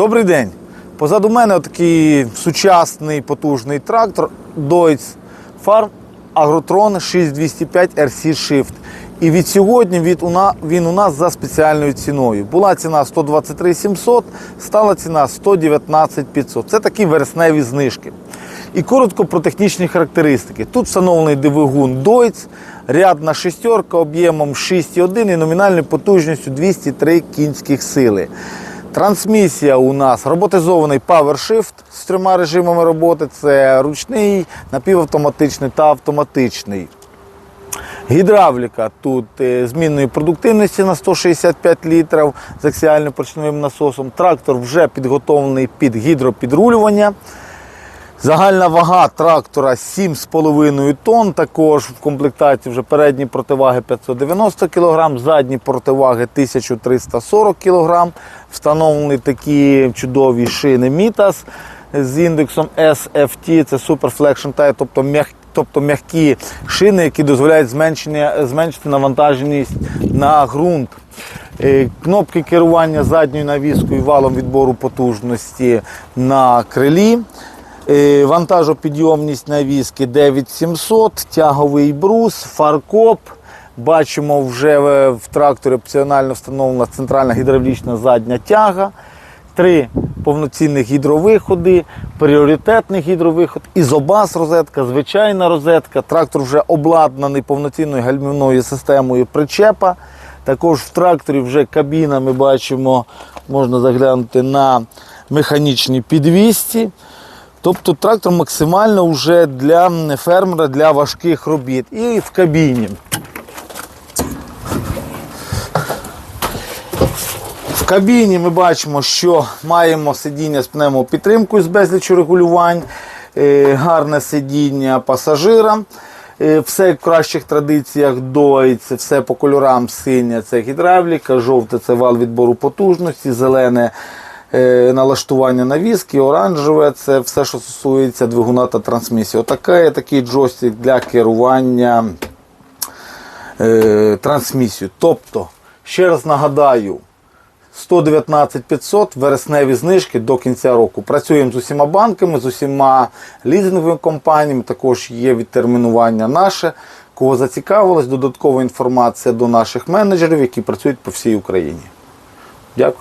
Добрий день. Позаду мене такий сучасний потужний трактор Deutz Farm Agrotron 6205 RC Shift. І від сьогодні від у на- він у нас за спеціальною ціною. Була ціна 123 700, стала ціна 119 500. Це такі вересневі знижки. І коротко про технічні характеристики. Тут встановлений двигун Deutz, рядна шестерка об'ємом 6,1 і номінальною потужністю 203 кінських сили. Трансмісія у нас роботизований PowerShift з трьома режимами роботи: це ручний, напівавтоматичний та автоматичний. Гідравліка тут е, змінної продуктивності на 165 літрів з аксіально поршневим насосом. Трактор вже підготовлений під гідропідрулювання. Загальна вага трактора 7,5 тонн. Також в комплектації вже передні противаги 590 кг, задні противаги 1340 кг. Встановлені такі чудові шини Мітас з індексом SFT, це Super Flexion Tire, тобто м'як- тобто м'які шини, які дозволяють зменшення, зменшити навантаженість на ґрунт. Е, Кнопки керування задньою навіскою валом відбору потужності на крилі. Е, Вантажопідйомність навіски 9700, тяговий брус, фаркоп. Бачимо, вже в тракторі опціонально встановлена центральна гідравлічна задня тяга. Три повноцінних гідровиходи, пріоритетний гідровиход, ізобас розетка, звичайна розетка. Трактор вже обладнаний повноцінною гальмівною системою причепа. Також в тракторі вже кабіна ми бачимо, можна заглянути на механічній підвісці. Тобто трактор максимально вже для фермера для важких робіт. І в кабіні. В кабіні ми бачимо, що маємо сидіння з пневмопідтримкою з безлічю регулювань, е, гарне сидіння пасажира. Е, Все в кращих традиціях доїться, все по кольорам синє це гідравліка, жовте це вал відбору потужності, зелене налаштування навіски, оранжеве це все, що стосується двигуна та трансмісії. Отакий такий джойстик для керування е, трансмісією. Тобто, ще раз нагадаю, 119 500 вересневі знижки до кінця року. Працюємо з усіма банками, з усіма лізинговими компаніями. Також є відтермінування наше. Кого зацікавилось, додаткова інформація до наших менеджерів, які працюють по всій Україні. Дякую.